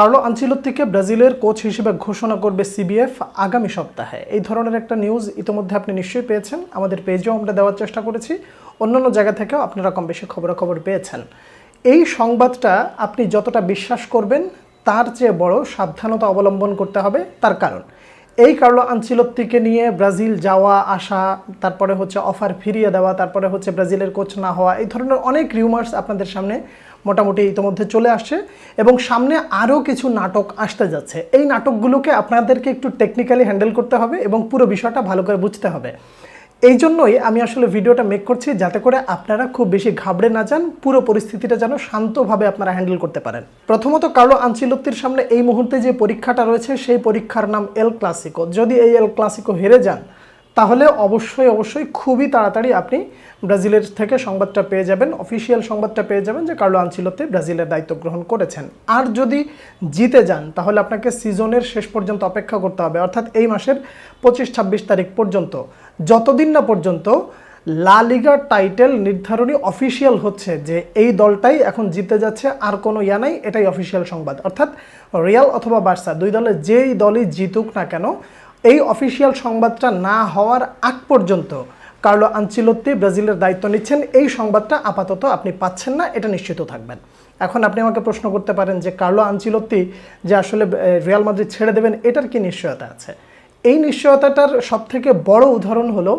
Carlo আনচিলত্তিকে ব্রাজিলের coach হিসেবে ঘোষণা করবে সিবিএফ আগামী সপ্তাহে। এই ধরনের একটা নিউজ ইতিমধ্যে আপনি নিশ্চয়ই পেয়েছেন। আমাদের পেজেও আমরা দেওয়ার চেষ্টা করেছি। অন্যান্য জায়গা থেকেও আপনারা কম বেশি খবরাখবর পেয়েছেন। এই সংবাদটা আপনি যতটা বিশ্বাস করবেন, তার চেয়ে বড় সাবধানতা অবলম্বন করতে হবে। তার কারণ, এই কার্লো আনচিলত্তিকে নিয়ে ব্রাজিল যাওয়া, আসা, তারপরে হচ্ছে অফার ফিরিয়ে দেওয়া, তারপরে হচ্ছে ব্রাজিলের কোচ না হওয়া, এই ধরনের অনেক রিউমার্স আপনাদের সামনে মোটামুটি ইতিমধ্যে চলে আসছে এবং সামনে আরও কিছু নাটক আসতে যাচ্ছে। এই নাটকগুলোকে আপনাদেরকে একটু টেকনিক্যালি হ্যান্ডেল করতে হবে এবং পুরো বিষয়টা ভালো করে বুঝতে হবে। এই জন্যই আমি আসলে ভিডিওটা মেক করছি যাতে করে আপনারা খুব বেশি ঘাবড়ে না যান, পুরো পরিস্থিতিটা যেন শান্তভাবে আপনারা হ্যান্ডেল করতে পারেন। প্রথমত কার্লো আনচিলত্তির সামনে এই মুহূর্তে যে পরীক্ষাটা রয়েছে, সেই পরীক্ষার নাম এল ক্লাসিকো যদি এই এল ক্লাসিকো হেরে যান তাহলে অবশ্যই অবশ্যই খুবই তাড়াতাড়ি আপনি ব্রাজিলের থেকে সংবাদটা পেয়ে যাবেন, অফিসিয়াল সংবাদটা পেয়ে যাবেন যে কার্লো আনচিলতে ব্রাজিলের দায়িত্ব গ্রহণ করেছেন। আর যদি জিতে যান, তাহলে আপনাকে সিজনের শেষ পর্যন্ত অপেক্ষা করতে হবে। অর্থাৎ এই মাসের পঁচিশ, ছাব্বিশ তারিখ পর্যন্ত, যতদিন না পর্যন্ত লা লিগার টাইটেল নির্ধারণী অফিসিয়াল হচ্ছে যে এই দলটাই এখন জিতে যাচ্ছে, আর কোনো ইয়া নাই, এটাই অফিসিয়াল সংবাদ। অর্থাৎ রিয়াল অথবা বার্সা, দুই দলে যেই দলই জিতুক না কেন এই অফিসিয়াল সংবাদটা না হওয়ার আগ পর্যন্ত কার্লো আনচিলত্তি ব্রাজিলের দায়িত্ব নিচ্ছেন। এই সংবাদটা আপাতত আপনি পাচ্ছেন না, এটা নিশ্চিত থাকবেন। এখন আপনি আমাকে প্রশ্ন করতে পারেন যে কার্লো আনচিলত্তি যে আসলে রিয়াল মাদ্রিদ ছেড়ে দেবেন, এটার কি নিশ্চয়তা আছে? এই নিশ্চয়তাটার সব থেকে বড় উদাহরণ হলো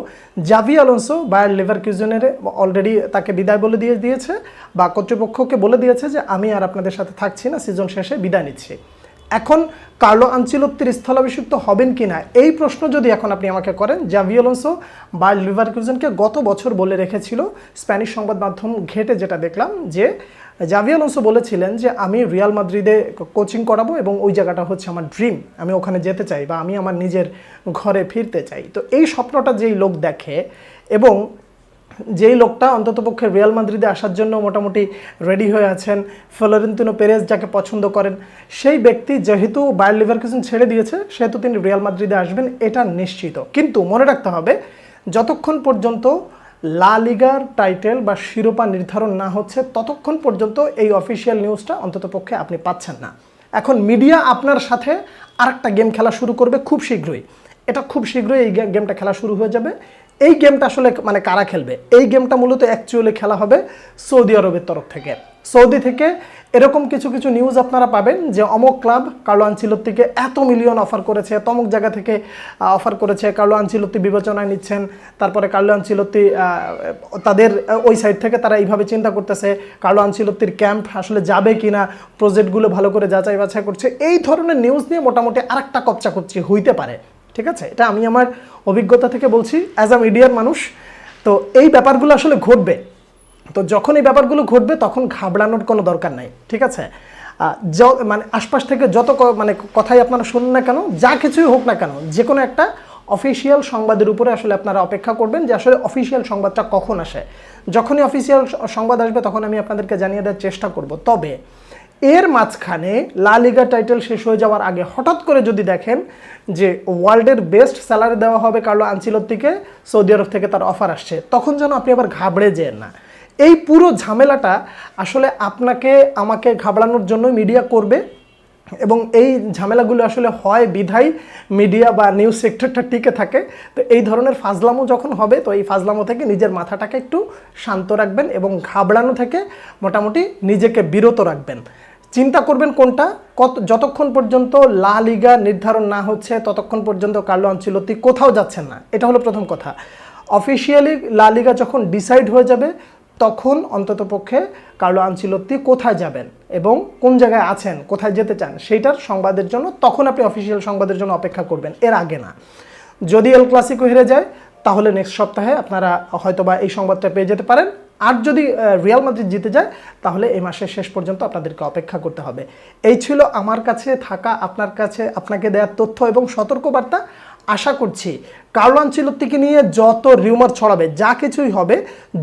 জাভি আলোনসো, বায়ার লিভার কিউজনের অলরেডি তাকে বিদায় বলে দিয়ে দিয়েছে, বা কর্তৃপক্ষকে বলে দিয়েছে যে আমি আর আপনাদের সাথে থাকছি না, সিজন শেষে বিদায় নিচ্ছি। এখন কার্লো আনচিলত্তির স্থলাভিষিক্ত হবেন কিনা এই প্রশ্ন যদি এখন আপনি আমাকে করেন জাভি আলোনসো বা লিভারকুজনকে গত বছর বলে রেখেছিল, স্প্যানিশ সংবাদ মাধ্যম ঘেটে যেটা দেখলাম যে জাভি বলেছিলেন যে, আমি রিয়াল মাদ্রিদে কোচিং করাবো এবং ওই জায়গাটা হচ্ছে আমার ড্রিম আমি ওখানে যেতে চাই বা আমি আমার নিজের ঘরে ফিরতে চাই। তো এই স্বপ্নটা যেই লোক দেখে এবং যেই লোকটা অন্ততপক্ষে রিয়াল মাদ্রিদে আসার জন্য মোটামুটি রেডি হয়ে আছেন, ফ্লোরেন্তিনো পেরেজ যাকে পছন্দ করেন, সেই ব্যক্তি যেহেতু বায়ার লিভারকুসেন ছেড়ে দিয়েছে, সেহেতু তিনি রিয়াল মাদ্রিদে আসবেন, এটা নিশ্চিত। কিন্তু মনে রাখতে হবে, যতক্ষণ পর্যন্ত লা লিগার টাইটেল বা শিরোপা নির্ধারণ না হচ্ছে, ততক্ষণ পর্যন্ত এই অফিসিয়াল নিউজটা অন্ততপক্ষে আপনি পাচ্ছেন না। এখন মিডিয়া আপনার সাথে আরেকটা গেম খেলা শুরু করবে খুব শীঘ্রই। এটা খুব শীঘ্রই এই গেমটা খেলা শুরু হয়ে যাবে। এই গেমটা আসলে মানে কারা খেলবে? এই গেমটা মূলত অ্যাকচুয়ালি খেলা হবে সৌদি আরবের তরফ থেকে। সৌদি থেকে এরকম কিছু কিছু নিউজ আপনারা পাবেন যে অমক ক্লাব কার্লো আনচিলত্তিকে এত মিলিয়ন অফার করেছে তমক জায়গা থেকে অফার করেছে কার্লো আনচিলত্তি বিবেচনায় নিচ্ছেন তারপরে কার্লো আনচিলত্তি আহ, তাদের ওই সাইড থেকে তারা এইভাবে চিন্তা করতেছে কার্লো আনচিলত্তির ক্যাম্প আসলে যাবে কিনা প্রজেক্টগুলো ভালো করে যাচাই বাছাই করছে এই ধরনের নিউজ নিয়ে মোটামুটি আরেকটা কপচা কপচি হইতে পারে। ঠিক আছে? এটা আমি আমার অভিজ্ঞতা থেকে বলছি অ্যাজ আ মিডিয়ার মানুষ, তো এই ব্যাপারগুলো আসলে ঘটবে। তো যখন এই ব্যাপারগুলো ঘটবে, তখন ঘাবড়ানোর কোনো দরকার নাই, ঠিক আছে? মানে আশপাশ থেকে যত মানে কথাই আপনারা শুনুন না কেন, যা কিছুই হোক না কেন, যে কোনো একটা অফিসিয়াল সংবাদের উপরে আসলে আপনারা অপেক্ষা করবেন যে আসলে অফিসিয়াল সংবাদটা কখন আসে। যখনই অফিসিয়াল সংবাদ আসবে, তখন আমি আপনাদেরকে জানিয়ে দেওয়ার চেষ্টা করব। তবে এর মাঝখানে লা লিগা টাইটেল শেষ হয়ে যাওয়ার আগে হঠাৎ করে যদি দেখেন যে ওয়ার্ল্ডের বেস্ট স্যালারি দেওয়া হবে কার্লো আনচিলত্তিকে সৌদি আরব থেকে তার অফার আসছে, তখন যেন আপনি আবার ঘাবড়ে যেন না। এই পুরো ঝামেলাটা আসলে আপনাকে, আমাকে ঘাবড়ানোর জন্য মিডিয়া করবে এবং এই ঝামেলাগুলো আসলে হয় বিধায় মিডিয়া বা নিউজ সেক্টরটা টিকে থাকে। তো এই ধরনের ফাজলামো যখন হবে, তো এই ফাজলামো থেকে নিজের মাথাটাকে একটু শান্ত রাখবেন এবং ঘাবড়ানো থেকে মোটামুটি নিজেকে বিরত রাখবেন। চিন্তা করবেন কোনটা? কত যতক্ষণ পর্যন্ত লা লিগা নির্ধারণ না হচ্ছে, ততক্ষণ পর্যন্ত কার্লো আনচিলত্তি কোথাও যাচ্ছেন না। এটা হলো প্রথম কথা। অফিসিয়ালি লা লিগা যখন ডিসাইড হয়ে যাবে, তখন অন্ততপক্ষে কার্লো আনচিলত্তি কোথায় যাবেন এবং কোন জায়গায় আছেন, কোথায় যেতে চান, সেইটার সংবাদের জন্য তখন আপনি অফিসিয়াল সংবাদের জন্য অপেক্ষা করবেন। এর আগে না। যদি এল ক্লাসিকো হেরে যায়, তাহলে নেক্সট সপ্তাহে আপনারা হয়তোবা এই সংবাদটা পেয়ে যেতে পারেন। আর যদি রিয়াল মাদ্রিদ জিতে যায়, তাহলে এই মাসের শেষ পর্যন্ত আপনাদেরকে অপেক্ষা করতে হবে। এই ছিল আমার কাছে থাকা, আপনার কাছে, আপনাকে দেওয়ার তথ্য এবং সতর্কবার্তা। আশা করছি কার্লো আনচিলত্তিকে নিয়ে যত রিউমার ছড়াবে, যা কিছুই হবে,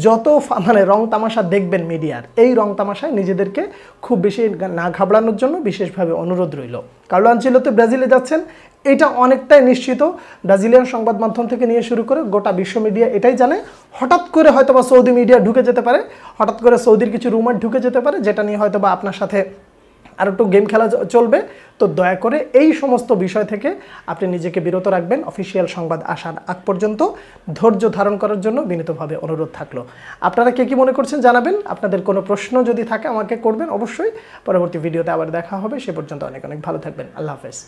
যত মানে রং তামাশা দেখবেন মিডিয়ার, এই রং তামাশায় নিজেদেরকে খুব বেশি না ঘাবড়ানোর জন্য বিশেষভাবে অনুরোধ রইল। কার্লো ব্রাজিলে যাচ্ছেন, এটা অনেকটাই নিশ্চিত। ব্রাজিলিয়ান সংবাদ মাধ্যম থেকে নিয়ে শুরু করে গোটা বিশ্ব মিডিয়া এটাই জানে। হঠাৎ করে হয়তোবা সৌদি মিডিয়া ঢুকে যেতে পারে, হঠাৎ করে সৌদির কিছু রুমার ঢুকে যেতে পারে, যেটা নিয়ে হয়তোবা আপনার সাথে আর একটু গেম খেলা চলবে, তো দয়া করে এই সমস্ত বিষয় থেকে আপনি নিজেকে বিরত রাখবেন। অফিসিয়াল সংবাদ আসার আগ পর্যন্ত ধৈর্য ধারণ করার জন্য বিনীতভাবে অনুরোধ থাকল। আপনারা কে কি মনে করছেন জানাবেন? আপনাদের কোনো প্রশ্ন যদি থাকে আমাকে করবেন অবশ্যই। পরবর্তী ভিডিওতে আবার দেখা হবে। সে পর্যন্ত অনেক অনেক ভালো থাকবেন। আল্লাহ হাফেজ।